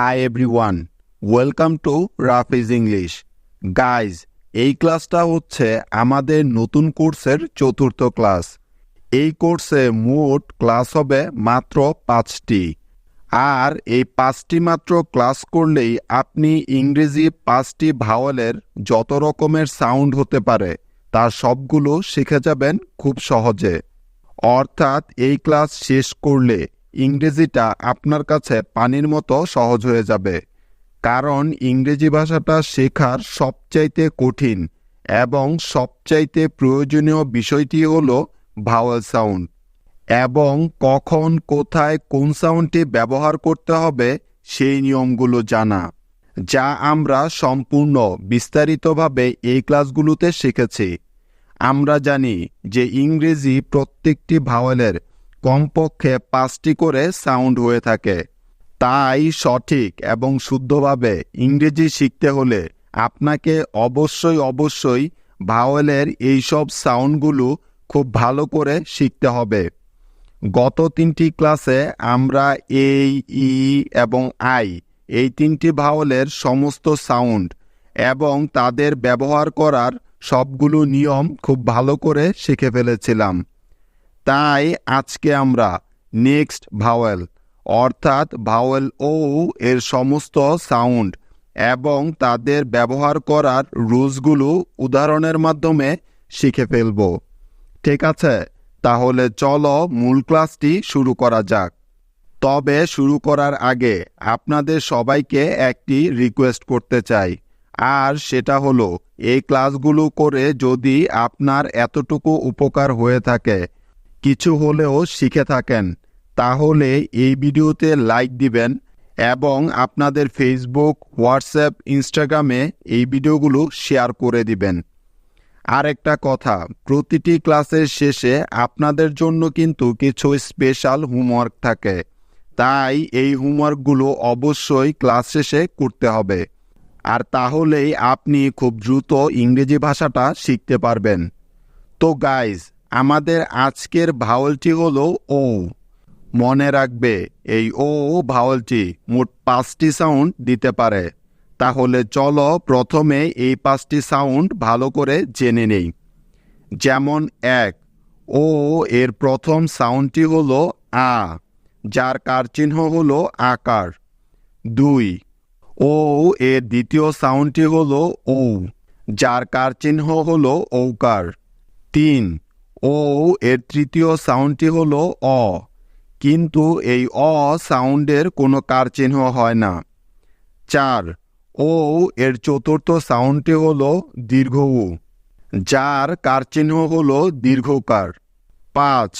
Hi everyone welcome to Rafi's English guys এই ক্লাসটা হচ্ছে আমাদের নতুন কোর্সের চতুর্থ ক্লাস এই কোর্সে মোট ক্লাস হবে মাত্র পাঁচটি। আর এই পাঁচটি মাত্র ক্লাস করলেই আপনি ইংরেজি পাঁচটি ভাওয়ালের যত রকমের সাউন্ড হতে পারে, তার সবগুলো শিখে যাবেন খুব সহজে। অর্থাৎ এই ক্লাস শেষ করলে ইংরেজিটা আপনার কাছে পানির মতো সহজ হয়ে যাবে। কারণ ইংরেজি ভাষাটা শেখার সবচাইতে কঠিন এবং সবচাইতে প্রয়োজনীয় বিষয়টি হল ভাওয়াল সাউন্ড এবং কখন, কোথায়, কোন সাউন্ডটি ব্যবহার করতে হবে সেই নিয়মগুলো জানা, যা আমরা সম্পূর্ণ বিস্তারিতভাবে এই ক্লাসগুলোতে শিখেছি। আমরা জানি যে ইংরেজি প্রত্যেকটি ভাওয়ালের কমপক্ষে পাঁচটি করে সাউন্ড হয়ে থাকে। তাই সঠিক এবং শুদ্ধভাবে ইংরেজি শিখতে হলে আপনাকে অবশ্যই অবশ্যই ভাওয়েলের এইসব সাউন্ডগুলো খুব ভালো করে শিখতে হবে। গত তিনটি ক্লাসে আমরা এই ই এবং আই এই তিনটি ভাওয়ালের সমস্ত সাউন্ড এবং তাদের ব্যবহার করার সবগুলো নিয়ম খুব ভালো করে শিখে ফেলেছিলাম। তাই আজকে আমরা নেক্সট ভাওয়েল অর্থাৎ ভাওয়েল ও এর সমস্ত সাউন্ড এবং তাদের ব্যবহার করার রুলসগুলো উদাহরণের মাধ্যমে শিখে ফেলব। ঠিক আছে? তাহলে চলো মূল ক্লাসটি শুরু করা যাক। তবে শুরু করার আগে আপনাদের সবাইকে একটি রিকোয়েস্ট করতে চাই। আর সেটা হলো, এই ক্লাসগুলো করে যদি আপনার এতটুকু উপকার হয়ে থাকে কিছু হলেও শিখে থাকেন, তাহলে এই ভিডিওতে লাইক দিবেন এবং আপনাদের ফেসবুক হোয়াটসঅ্যাপ ইনস্টাগ্রামে এই ভিডিওগুলো শেয়ার করে দিবেন। আর একটা কথা, প্রতিটি ক্লাসের শেষে আপনাদের জন্য কিন্তু কিছু স্পেশাল হোমওয়ার্ক থাকে, তাই এই হোমওয়ার্কগুলো অবশ্যই ক্লাস শেষে করতে হবে। আর তাহলেই আপনি খুব দ্রুত ইংরেজি ভাষাটা শিখতে পারবেন। তো গাইজ আমাদের আজকের ভাওলটি হলো ও মনে রাখবে, এই ও ভাওয়ালটি মোট পাঁচটি সাউন্ড দিতে পারে। তাহলে চলো প্রথমে এই পাঁচটি সাউন্ড ভালো করে জেনে নেই। যেমন এক ও এর প্রথম সাউন্ডটি হলো আ, যার কার চিহ্ন হলো আকার। দুই ও এর দ্বিতীয় সাউন্ডটি হলো ও যার কার চিহ্ন হলো ঔকার। তিন ও এর তৃতীয় সাউন্ডটি হল অ। কিন্তু এই অ সাউন্ডের কোনো কার চিহ্ন হয় না। চার, ও এর চতুর্থ সাউন্ডটি হল দীর্ঘ উ, যার কার চিহ্ন হলো দীর্ঘকার। পাঁচ,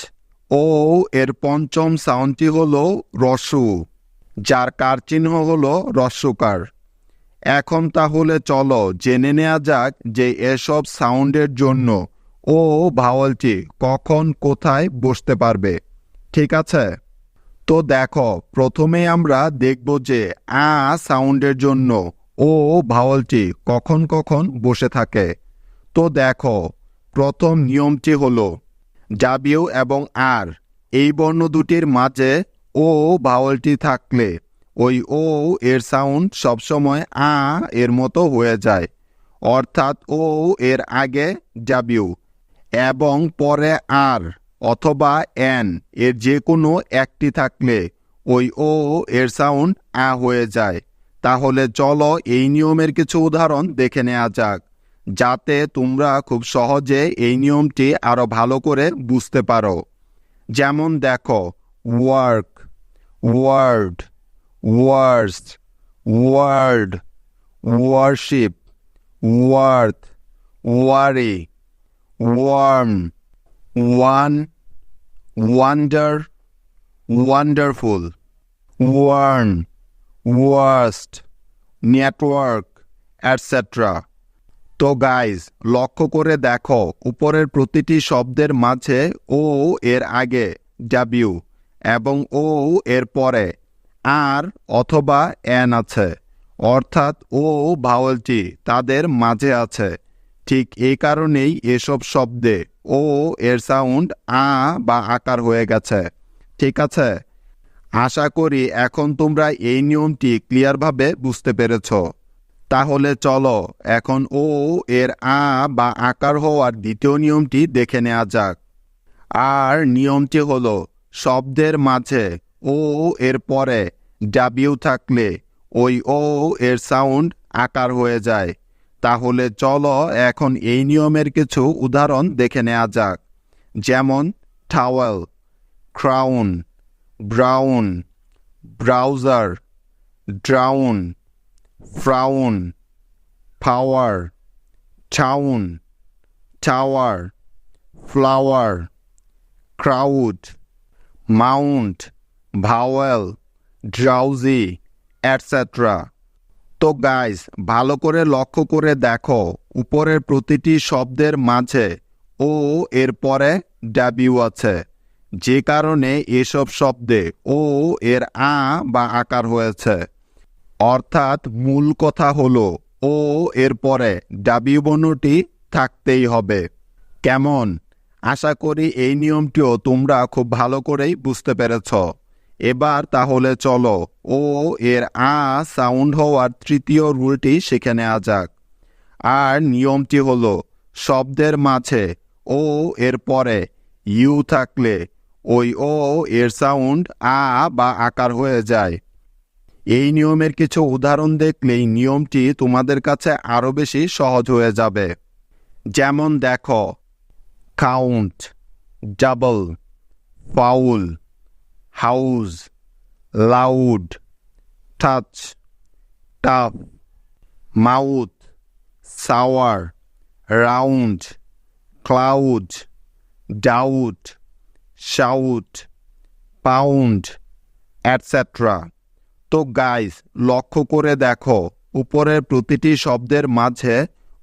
ও এর পঞ্চম সাউন্ডটি হলো রস্যু যার কার চিহ্ন হল রস্যকার। এখন তাহলে চলো জেনে নেওয়া যাক যে এসব সাউন্ডের জন্য ও ভাওয়ালটি কখন কোথায় বসতে পারবে? ঠিক আছে? তো দেখো প্রথমে আমরা দেখব যে আ সাউন্ডের জন্য ও ভাওয়ালটি কখন কখন বসে থাকে। তো দেখো, প্রথম নিয়মটি হলো জাবিউ এবং আর, এই বর্ণ দুটির মাঝে ও ভাওয়ালটি থাকলে ওই ও এর সাউন্ড সবসময় আ এর মতো হয়ে যায়। অর্থাৎ ও এর আগে জাবিউ এবং পরে আর অথবা এন এর যে কোনো একটি থাকলে ওই ও এর সাউন্ড আ হয়ে যায়। তাহলে চলো এই নিয়মের কিছু উদাহরণ দেখে নেওয়া যাক, যাতে তোমরা খুব সহজে এই নিয়মটি আরও ভালো করে বুঝতে পারো। যেমন দেখো work word worse word worship worth worry warm one wonder wonderful warn worst network etcetera তো গাইজ লক্ষ্য করে দেখো, উপরের প্রতিটি শব্দের মাঝে ও এর আগে ডাব্লিউ এবং ও এর পরে আর অথবা এন আছে। অর্থাৎ ও ভাওয়ালটি তাদের মাঝে আছে। ঠিক এই কারণেই এসব শব্দে ও এর সাউন্ড আ বা আকার হয়ে গেছে। ঠিক আছে? আশা করি এখন তোমরা এই নিয়মটি ক্লিয়ারভাবে বুঝতে পেরেছ। তাহলে চলো এখন ও এর আ বা আকার হওয়ার দ্বিতীয় নিয়মটি দেখে নেওয়া যাক। আর নিয়মটি হল, শব্দের মাঝে ও এর পরে ডাবিউ থাকলে ওই ও এর সাউন্ড আকার হয়ে যায়। তাহলে চলো এখন এই নিয়মের কিছু উদাহরণ দেখে নেওয়া যাক। যেমন towel crown brown browser drown frown power town tower flower crowd mount vowel drowsy etcetera তো গাইস ভালো করে লক্ষ্য করে দেখো, উপরের প্রতিটি শব্দের মাঝে ও, এর পরে ডাবিউ আছে। যে কারণে এসব শব্দে ও, এর আ বা আকার হয়েছে। অর্থাৎ মূল কথা হলো ও, এর পরে ডাবিউ বর্ণটি থাকতেই হবে। কেমন? আশা করি এই নিয়মটিও তোমরা খুব ভালো করেই বুঝতে পেরেছ। এবার তাহলে চলো। ও, এর আ সাউন্ড হওয়ার তৃতীয় রুলটি শিখে নেওয়া যাক। আর নিয়মটি হল, শব্দের মাঝে ও এর পরে, ইউ থাকলে ওই ও এর সাউন্ড আ বা আকার হয়ে যায়। এই নিয়মের কিছু উদাহরণ দেখলেই নিয়মটি তোমাদের কাছে আরও বেশি সহজ হয়ে যাবে। যেমন দেখো, count, double, foul house loud touch tough mouth shower round cloud doubt shout pound etcetera তো গাইস লক্ষ্য করে দেখো, উপরের প্রতিটি শব্দের মাঝে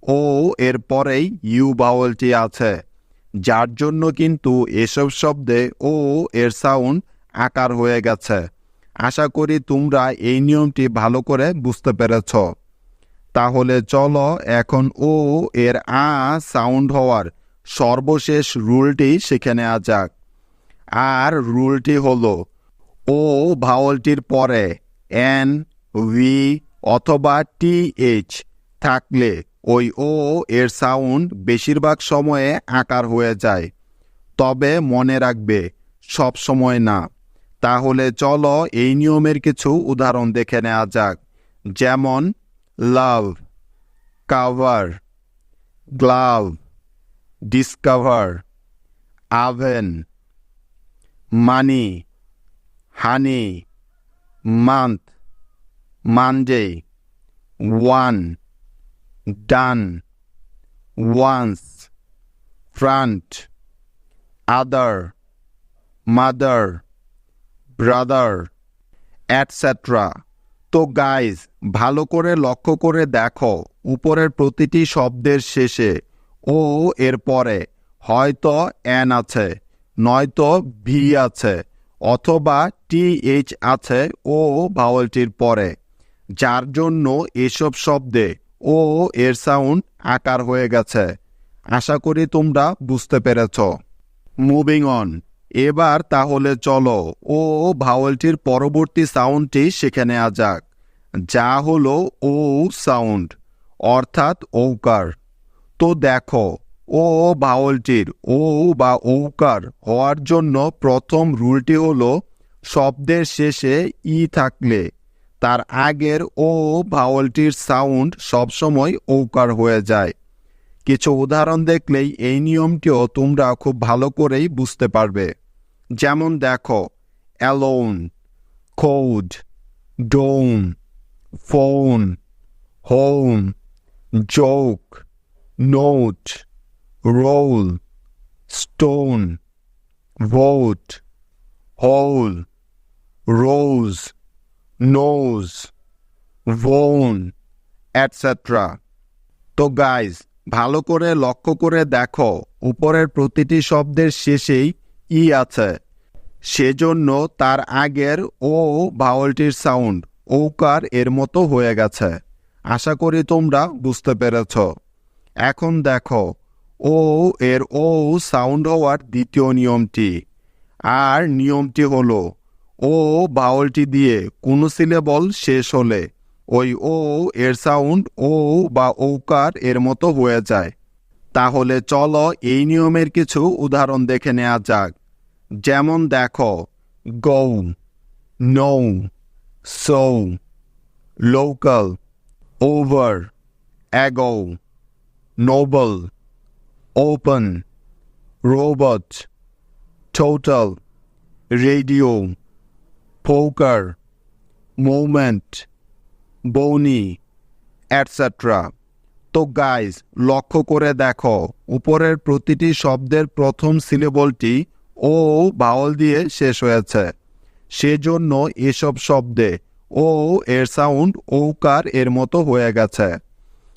ও এর পরেই ইউ বাউলটি আছে। যার জন্য কিন্তু এসব শব্দে ও এর সাউন্ড আকার হয়ে গেছে। আশা করি তোমরা এই নিয়মটি ভালো করে বুঝতে পেরেছ। তাহলে চলো এখন ও এর আ সাউন্ড হওয়ার সর্বশেষ রুলটি শিখে নেওয়া যাক। আর রুলটি হল, ও ভাওয়ালটির পরে এন, ভি অথবা টি, এইচ থাকলে ওই ও এর সাউন্ড বেশিরভাগ সময়ে আকার হয়ে যায়। তবে মনে রাখবে, সব সময় না। তাহলে চলো এই নিয়মের কিছু উদাহরণ দেখে নেওয়া যাক। যেমন love cover glove discover oven money honey month Monday one done once front other mother brother etcetera তো গাইজ ভালো করে লক্ষ্য করে দেখো, উপরের প্রতিটি শব্দের শেষে ও এর পরে হয়তো অ্যান আছে, নয়তো ভি আছে, অথবা টি এইচ আছে ও ভাওয়েলটির পরে, যার জন্য এসব শব্দে ও এর সাউন্ড আকার হয়ে গেছে। আশা করি তোমরা বুঝতে পেরেছ। মুভিং অন এবার তাহলে চলো, ও ভাওয়েলটির পরবর্তী সাউন্ডটি শিখে নেওয়া যাক। যা হলো ও সাউন্ড, অর্থাৎ ঔকার। তো দেখো, ও ভাওয়েলটির ও বা ঔকার হওয়ার জন্য প্রথম রুলটি হলো শব্দের শেষে ই থাকলে। তার আগের ও ভাওয়েলটির সাউন্ড সবসময় ঔকার হয়ে যায়। কিছু উদাহরণ দেখলেই এই নিয়মটিও তোমরা খুব ভালো করেই বুঝতে পারবে। যেমন দেখো অ্যালোন কোড ডোন phone home joke note roll stone vote hole rose nose bone etcetera তো গাইজ ভালো করে লক্ষ্য করে দেখো, উপরের প্রতিটি শব্দের শেষেই ই আছে। সেজন্য তার আগের ও ভাওয়ালটির সাউন্ড ঔকার এর মতো হয়ে গেছে। আশা করি তোমরা বুঝতে পেরেছ। এখন দেখো, ও এর ও সাউন্ড হওয়ার দ্বিতীয় নিয়মটি। আর নিয়মটি হলো, ও বাউলটি দিয়ে কোনো সিলেবল শেষ হলে ওই ও এর সাউন্ড ও বা ঔকার এর মতো হয়ে যায়। তাহলে চলো এই নিয়মের কিছু উদাহরণ দেখে নেওয়া যাক। যেমন দেখো, গৌ, নৌ, সৌ, local, over, ago, noble, open, robot, total, radio, poker, moment. বৌনি etcetera তো গাইজ লক্ষ্য করে দেখো, উপরের প্রতিটি শব্দের প্রথম সিলেবলটি ও বাউল দিয়ে শেষ হয়েছে। সেজন্য এসব শব্দে ও এর সাউন্ড ওকার এর মতো হয়ে গেছে।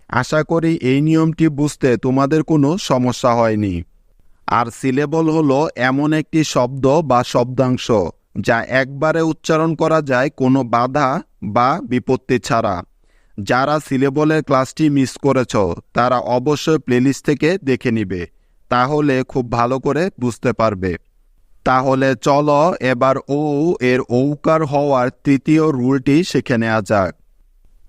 আশা করি এই নিয়মটি বুঝতে তোমাদের কোনো সমস্যা হয়নি। আর সিলেবল হলো এমন একটি শব্দ বা শব্দাংশ। যা একবারে উচ্চারণ করা যায় কোনো বাধা বা বিপত্তি ছাড়া। যারা সিলেবলের ক্লাসটি মিস করেছ, তারা অবশ্যই প্লেলিস্ট থেকে দেখে নিবে, তাহলে খুব ভালো করে বুঝতে পারবে। তাহলে চলো এবার ও এর ঔকার হওয়ার তৃতীয় রুলটি শিখে নেওয়া যাক।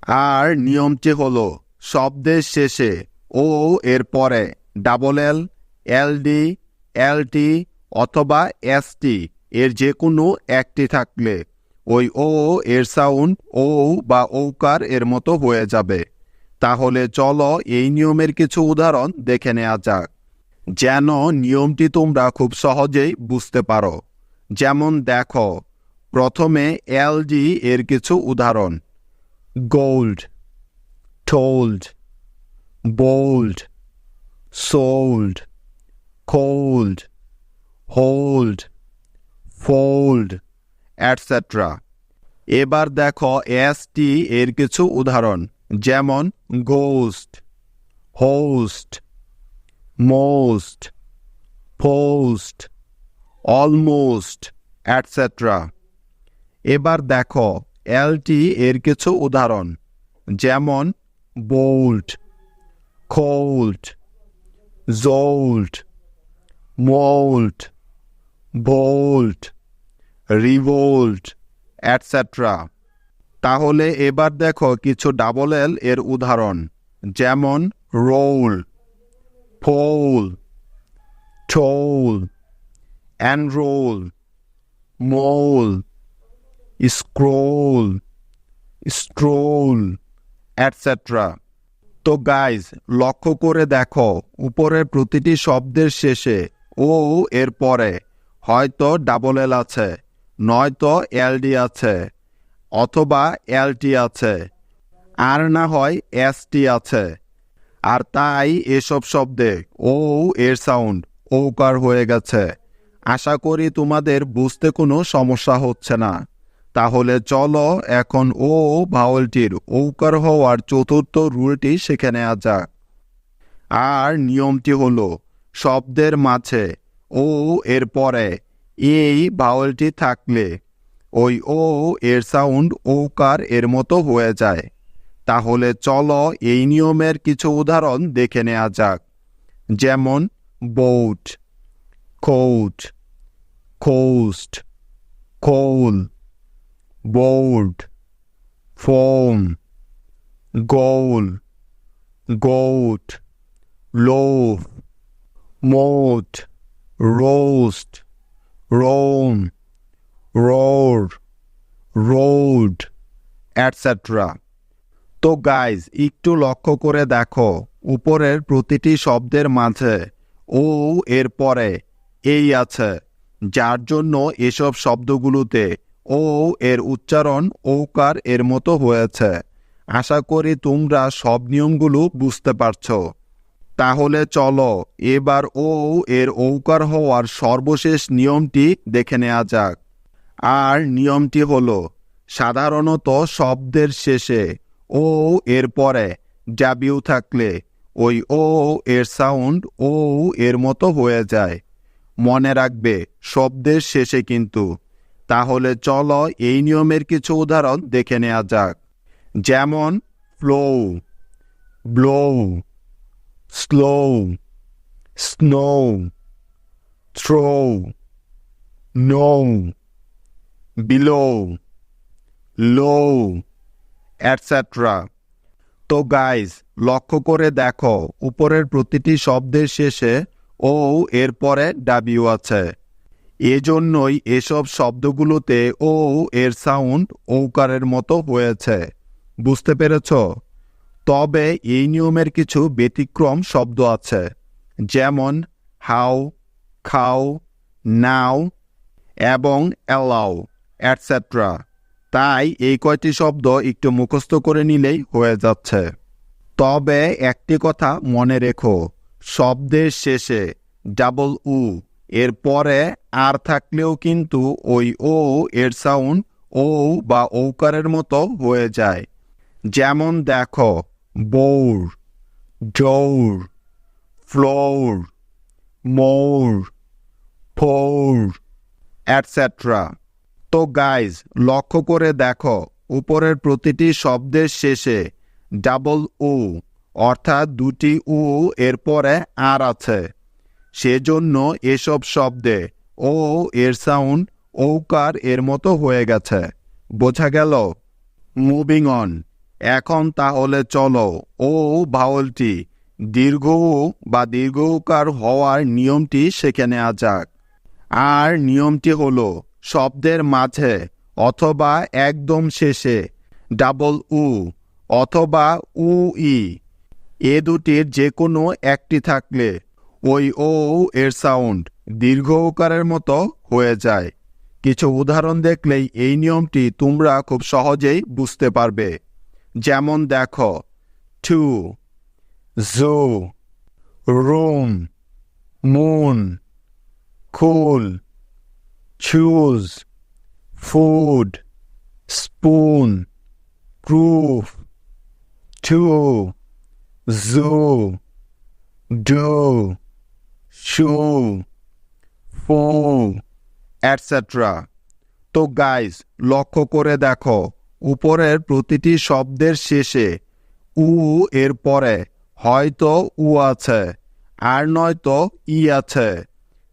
আর নিয়মটি হল, শব্দের শেষে ও এর পরে ডাবল এল এলডি এলটি অথবা এসটি এর যে কোনো একটি থাকলে, ওই ও এর সাউন্ড ও বা ঔকার এর মতো হয়ে যাবে। তাহলে চলো এই নিয়মের কিছু উদাহরণ দেখে নেওয়া যাক। যেন নিয়মটি তোমরা খুব সহজেই বুঝতে পারো। যেমন দেখো, প্রথমে এলডি এর কিছু উদাহরণ। Gold, told, bold, sold, cold, hold. Fold etcetera এবার দেখো এসটি এর কিছু উদাহরণ, যেমন ghost host most post almost etcetera এবার দেখো এলটি এর কিছু উদাহরণ, যেমন bolt cold jolt moult bolt revolt etcetera তাহলে এবার দেখো কিছু ডাবল এল এর উদাহরণ, যেমন roll pole toll enrol mole scroll stroll etcetera তো গাইজ লক্ষ্য করে দেখো, উপরের প্রতিটি শব্দের শেষে ও এর পরে হয়তো ডাবল এল আছে, নয়তো এলডি আছে, অথবা এলটি আছে, আর না হয় এসটি আছে। আর তাই এসব শব্দে ও এর সাউন্ড ওকার হয়ে গেছে। আশা করি তোমাদের বুঝতে কোনো সমস্যা হচ্ছে না। তাহলে চলো এখন ও ভাওয়েলটির ঔকার হওয়ার চতুর্থ রুলটি শিখে নেওয়া যাক। আর নিয়মটি হলো, শব্দের মাঝে ও এর পরে, এই ভাওয়েলটি থাকলে, ওই ও এর সাউন্ড ওকার এর মতো হয়ে যায়। তাহলে চলো এই নিয়মের কিছু উদাহরণ দেখে নেওয়া যাক। যেমন boat coat coast coal board foam goal goat loaf moat roast roam road road etcetera তো গাইজ একটু লক্ষ্য করে দেখো, উপরের প্রতিটি শব্দের মাঝে ও এর পরে এই আছে। যার জন্য এসব শব্দগুলোতে ও, এর উচ্চারণ ওকার এর মতো হয়েছে। আশা করি তোমরা সব নিয়মগুলো বুঝতে পারছ। তাহলে চলো, এবার ও এর ঔকার হওয়ার সর্বশেষ নিয়মটি দেখে নেওয়া যাক। আর নিয়মটি হলো, সাধারণত শব্দের শেষে ও এর পরে ডাবিউ থাকলে ওই ও এর সাউন্ড ও এর মতো হয়ে যায়। মনে রাখবে, শব্দের শেষে কিন্তু। তাহলে চলো এই নিয়মের কিছু উদাহরণ দেখে নেওয়া যাক। যেমন flow blow slow snow throw know below low etcetera তো গাইজ লক্ষ্য করে দেখো, উপরের প্রতিটি শব্দের শেষে ও এর পরে ডাবিউ আছে। এজন্যই এসব শব্দগুলোতে ও, এর সাউন্ড ওকারের মতো হয়েছে। বুঝতে পেরেছ? তবে এই নিয়মের কিছু ব্যতিক্রম শব্দ আছে, যেমন হাউ খাও, নাও এবং অ্যালাও অ্যাটসেট্রা তাই এই কয়টি শব্দ একটু মুখস্থ করে নিলেই হয়ে যাচ্ছে। তবে একটি কথা মনে রেখো, শব্দের শেষে ডাবল উ, এর পরে আর থাকলেও কিন্তু ওই ও এর সাউন্ড ও বা ঔকারের মতো হয়ে যায়। যেমন দেখো বৌর জৌর ফ্লোর মৌর ফোর অ্যাটসেট্রা তো গাইজ লক্ষ্য করে দেখো, উপরের প্রতিটি শব্দের শেষে ডাবল উ অর্থাৎ দুটি উ এর পরে আর আছে। সেজন্য এসব শব্দে ও এর সাউন্ড ঔকার এর মতো হয়ে গেছে। বোঝা গেল? মুভিং অন এখন তাহলে চলো, ও ভাওলটি দীর্ঘ বা দীর্ঘ উকার হওয়ার নিয়মটি শিখে নেওয়া যাক। আর নিয়মটি হল, শব্দের মাঝে অথবা একদম শেষে, ডাবল উ অথবা উ ই। এ দুটির যে কোনো একটি থাকলে, ওই ও এর সাউন্ড দীর্ঘ উকারের মতো হয়ে যায়। কিছু উদাহরণ দেখলেই এই নিয়মটি তোমরা খুব সহজেই বুঝতে পারবে। যেমন দেখো two Joe room moon cool choose food spoon ক্রুফ to zoo do shoe ফো এটসেট্রা তো গাইজ লক্ষ্য করে দেখো উপরের প্রতিটি শব্দের শেষে উ এর পরে হয়তো উ আছে আর নয়তো ই আছে।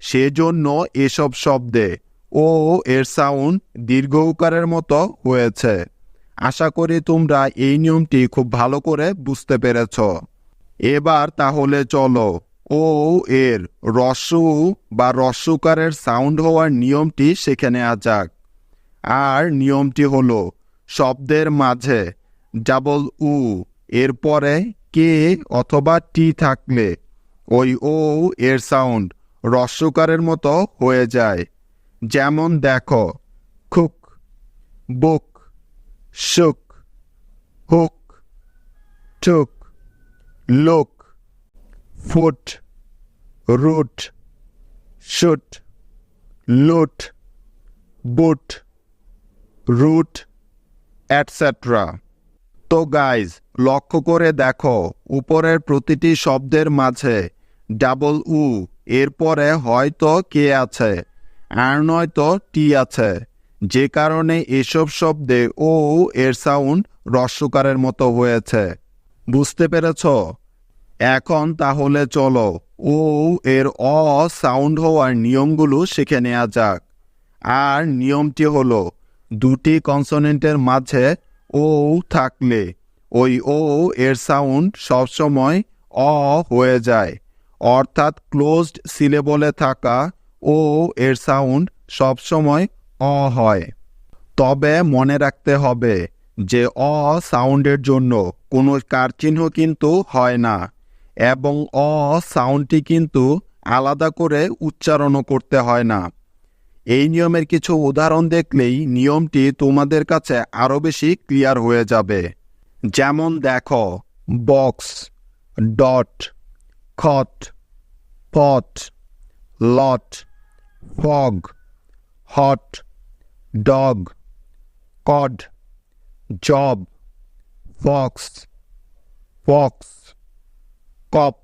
সেজন্য এসব শব্দে ও এর সাউন্ড দীর্ঘ উকারের মতো হয়েছে। আশা করি তোমরা এই নিয়মটি খুব ভালো করে বুঝতে পেরেছ। এবার তাহলে চলো, ও এর রস্যু বা রস্যুকারের সাউন্ড হওয়ার নিয়মটি শিখে নেওয়া যাক। আর নিয়মটি হলো শব্দের মাঝে ডাবল উ এর পরে কে অথবা টি থাকলে ওই ও এর সাউন্ড রস্যকারের মতো হয়ে যায়। যেমন দেখো, cook, book সুক hook took look, foot, root, shoot, loot, boot, root etcetera তো গাইজ লক্ষ্য করে দেখো, উপরের প্রতিটি শব্দের মাঝে ডাবল উ এরপরে হয়তো কে আছে আর নয়তো টি আছে। যে কারণে এসব শব্দে ও এর সাউন্ড রস্যকারের মতো হয়েছে। বুঝতে পেরেছ? এখন তাহলে চলো ও এর অ সাউন্ড হওয়ার নিয়মগুলো শিখে নেওয়া যাক। আর নিয়মটি হলো দুটি কনসোনেন্টের মাঝে ও থাকলে, ওই ও এর সাউন্ড সবসময় অ হয়ে যায়, অর্থাৎ ক্লোজড সিলেবলে থাকা ও এর সাউন্ড সবসময় অ হয়। তবে মনে রাখতে হবে যে অ সাউন্ডের জন্য কোনো কার চিহ্ন কিন্তু হয় না এবং অ সাউন্ডটি কিন্তু আলাদা করে উচ্চারণও করতে হয় না। এই নিয়মের কিছু উদাহরণ দেখলেই নিয়মটি তোমাদের কাছে আরও বেশি ক্লিয়ার হয়ে যাবে। যেমন দেখো box dot cot pot lot fog hot dog cod job fox fox cop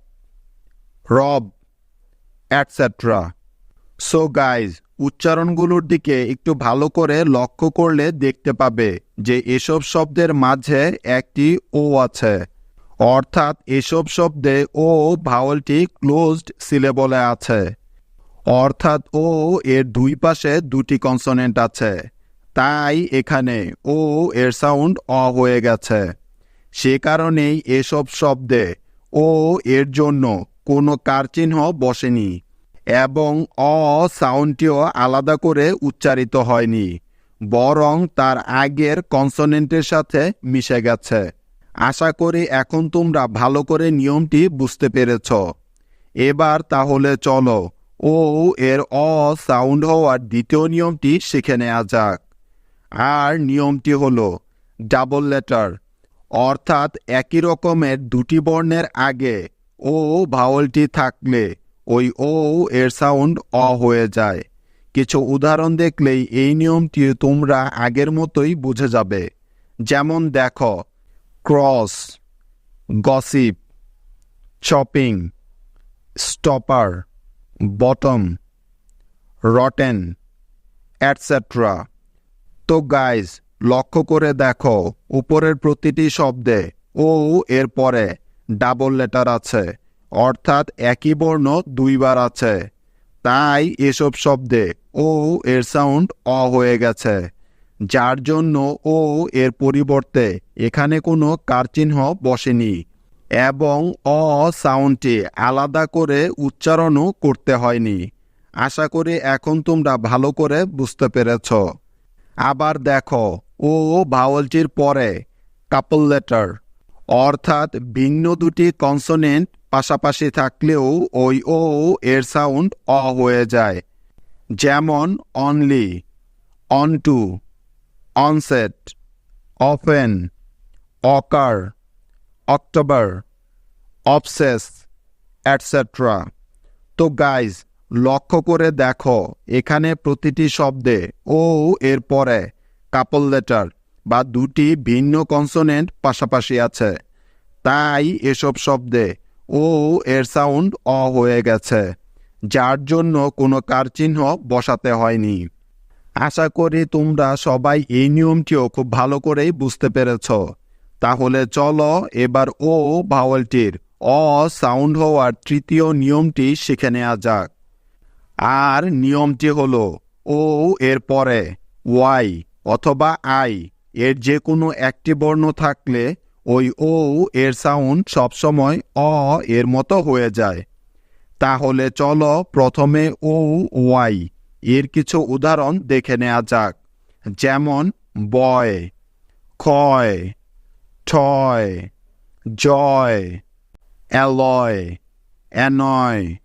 rob etcetera so guys উচ্চারণগুলোর দিকে একটু ভালো করে লক্ষ্য করলে দেখতে পাবে যে এসব শব্দের মাঝে একটি ও আছে। অর্থাৎ এসব শব্দে ও ভাওয়ালটি ক্লোজড সিলেবলে আছে। অর্থাৎ ও এর দুই পাশে দুটি কনসোনেন্ট আছে। তাই এখানে ও এর সাউন্ড অ হয়ে গেছে। সে কারণেই এসব শব্দে ও এর জন্য কোনো কার চিহ্ন বসেনি। এবং অ সাউন্ডটিও আলাদা করে উচ্চারিত হয়নি, বরং তার আগের কনসোনেন্টের সাথে মিশে গেছে। আশা করি এখন তোমরা ভালো করে নিয়মটি বুঝতে পেরেছ। এবার তাহলে চলো, ও, এর অ সাউন্ড হওয়ার দ্বিতীয় নিয়মটি শিখে নেওয়া যাক। আর নিয়মটি হল, ডাবল লেটার, অর্থাৎ একই রকমের দুটি বর্ণের আগে, ও, ভাওয়ালটি থাকলে। ওই ও এর সাউন্ড অ হয়ে যায়। কিছু উদাহরণ দেখলেই এই নিয়মটি তোমরা আগের মতোই বুঝে যাবে। যেমন দেখো, cross, gossip, chopping, stopper, bottom, rotten etcetera তো গাইজ, লক্ষ্য করে দেখো, উপরের প্রতিটি শব্দে ও এর পরে ডাবল লেটার আছে। অর্থাৎ একই বর্ণ দুইবার আছে। তাই এসব শব্দে ও এর সাউন্ড অ হয়ে গেছে, যার জন্য ও এর পরিবর্তে এখানে কোনো কারচিহ্ন বসেনি এবং অ সাউন্ডটি আলাদা করে উচ্চারণও করতে হয়নি। আশা করি এখন তোমরা ভালো করে বুঝতে পেরেছ। আবার দেখো, ও ভাওয়ালটির পরে কাপল লেটার অর্থাৎ ভিন্ন দুটি কনসোনেন্ট পাশাপাশি থাকলেও ওই ও এর সাউন্ড অ হয়ে যায়। যেমন only on to onset often occur October obsess etcetera তো গাইজ লক্ষ্য করে দেখো, এখানে প্রতিটি শব্দে ও এর পরে কাপল লেটার বা দুটি ভিন্ন কনসোনেন্ট পাশাপাশি আছে। তাই এসব শব্দে ও এর সাউন্ড অ হয়ে গেছে, যার জন্য কোনো কার চিহ্ন বসাতে হয়নি। আশা করি তোমরা সবাই এই নিয়মটিও খুব ভালো করেই বুঝতে পেরেছ। তাহলে চলো এবার ও ভাওয়ালটির অ সাউন্ড হওয়ার তৃতীয় নিয়মটি শিখে নেওয়া যাক। আর নিয়মটি হল ও এর পরে, ওয়াই অথবা আই এর যে কোনো একটি বর্ণ থাকলে ওই ও এর সাউন্ড সবসময় অ এর মতো হয়ে যায়। তাহলে চলো প্রথমে ও ওয়াই, এর কিছু উদাহরণ দেখে নেওয়া যাক। যেমন, boy, coy, toy, joy, alloy, annoy,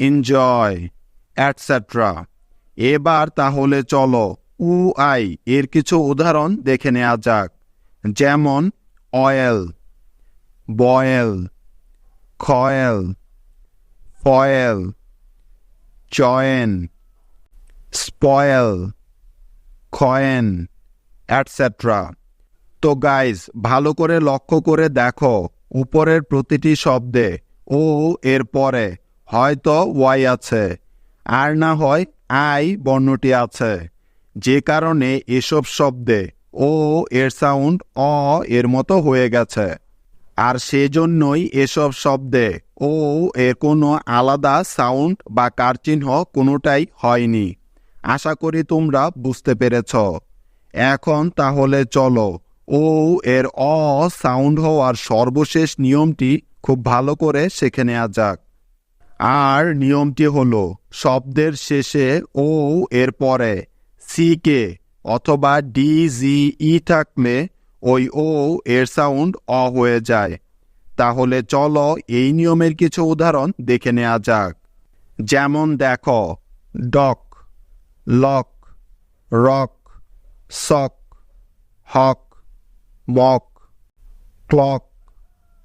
enjoy etcetera এবার তাহলে চলো উ আই, এর কিছু উদাহরণ দেখে নেওয়া যাক। যেমন oil boil coil foil join spoil coin etcetera তো গাইজ ভালো করে লক্ষ্য করে দেখো, উপরের প্রতিটি শব্দে ও এর পরে হয়তো ওয়াই আছে, আর না হয় আই বর্ণটি আছে, যে কারণে এসব শব্দে ও এর সাউন্ড অ এর মতো হয়ে গেছে। আর সেজন্যই এসব শব্দে ও এর কোনো আলাদা সাউন্ড বা কারচিহ্ন কোনোটাই হয়নি। আশা করি তোমরা বুঝতে পেরেছ। এখন তাহলে চলো, ও এর অ সাউন্ড হওয়ার সর্বশেষ নিয়মটি খুব ভালো করে শিখে নেওয়া যাক। আর নিয়মটি হলো, শব্দের শেষে ও এর পরে সিকে অথবা ডি জি ই থাকলে ওই ও এর সাউন্ড অ হয়ে যায়। তাহলে চলো এই নিয়মের কিছু উদাহরণ দেখে নেওয়া যাক। যেমন দেখো, dock, lock, rock, sock, hock, mock, clock,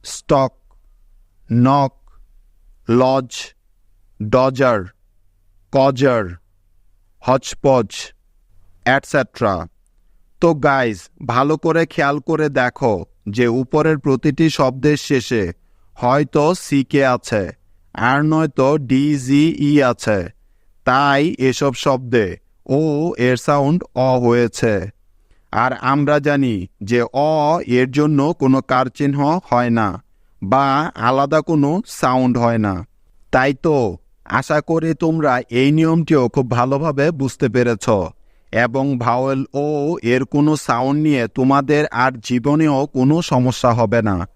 stock, knock, lodge, dodger, codger, hotchpotch. Etcetera তো গাইজ ভালো করে খেয়াল করে দেখো যে উপরের প্রতিটি শব্দের শেষে হয়তো সিকে আছে আর নয়তো ডিজিই আছে। তাই এসব শব্দে ও এর সাউন্ড অ হয়েছে। আর আমরা জানি যে অ এর জন্য কোনো কার চিহ্ন হয় না বা আলাদা কোনো সাউন্ড হয় না। তাই তো আশা করি তোমরা এই নিয়মটিও খুব ভালোভাবে বুঝতে পেরেছ। এবং ভাওয়েল ও এর কোনো সাউন্ড নিয়ে তোমাদের আর জীবনেও কোনো সমস্যা হবে না।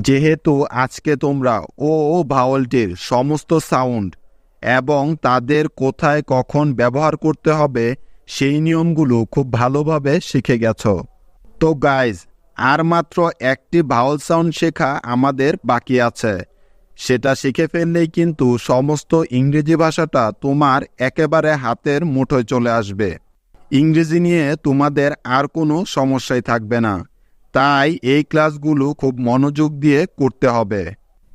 যেহেতু আজকে তোমরা ও ভাওয়েলটির সমস্ত সাউন্ড এবং তাদের কোথায় কখন ব্যবহার করতে হবে সেই নিয়মগুলো খুব ভালোভাবে শিখে গেছো। তো গাইজ আর মাত্র একটি ভাওয়াল সাউন্ড শেখা আমাদের বাকি আছে। সেটা শিখে ফেললেই কিন্তু সমস্ত ইংরেজি ভাষাটা তোমার একেবারে হাতের মুঠোয় চলে আসবে। ইংরেজি নিয়ে তোমাদের আর কোনো সমস্যাই থাকবে না। তাই এই ক্লাসগুলো খুব মনোযোগ দিয়ে করতে হবে।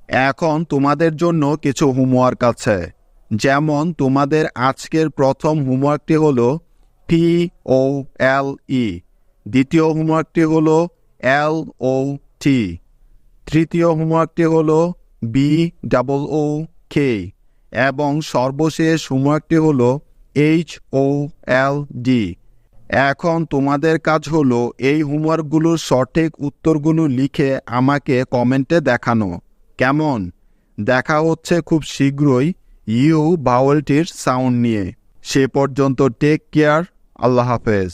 এখন তোমাদের জন্য কিছু হোমওয়ার্ক আছে। যেমন তোমাদের আজকের প্রথম হোমওয়ার্কটি হলো পি ও এল ই। দ্বিতীয় হোমওয়ার্কটি হলো এল ও টি। তৃতীয় হোমওয়ার্কটি হলো বি ডাবল ও কে। এবং সর্বশেষ হোমওয়ার্কটি হলো এইচ ও এল ডি এখন তোমাদের কাজ হলো এই হোমওয়ার্কগুলোর সঠিক উত্তরগুলো লিখে আমাকে কমেন্টে দেখানো। কেমন? দেখা হচ্ছে খুব শীঘ্রই ইউ বাউলটির সাউন্ড নিয়ে। সে পর্যন্ত টেক কেয়ার আল্লাহ হাফেজ।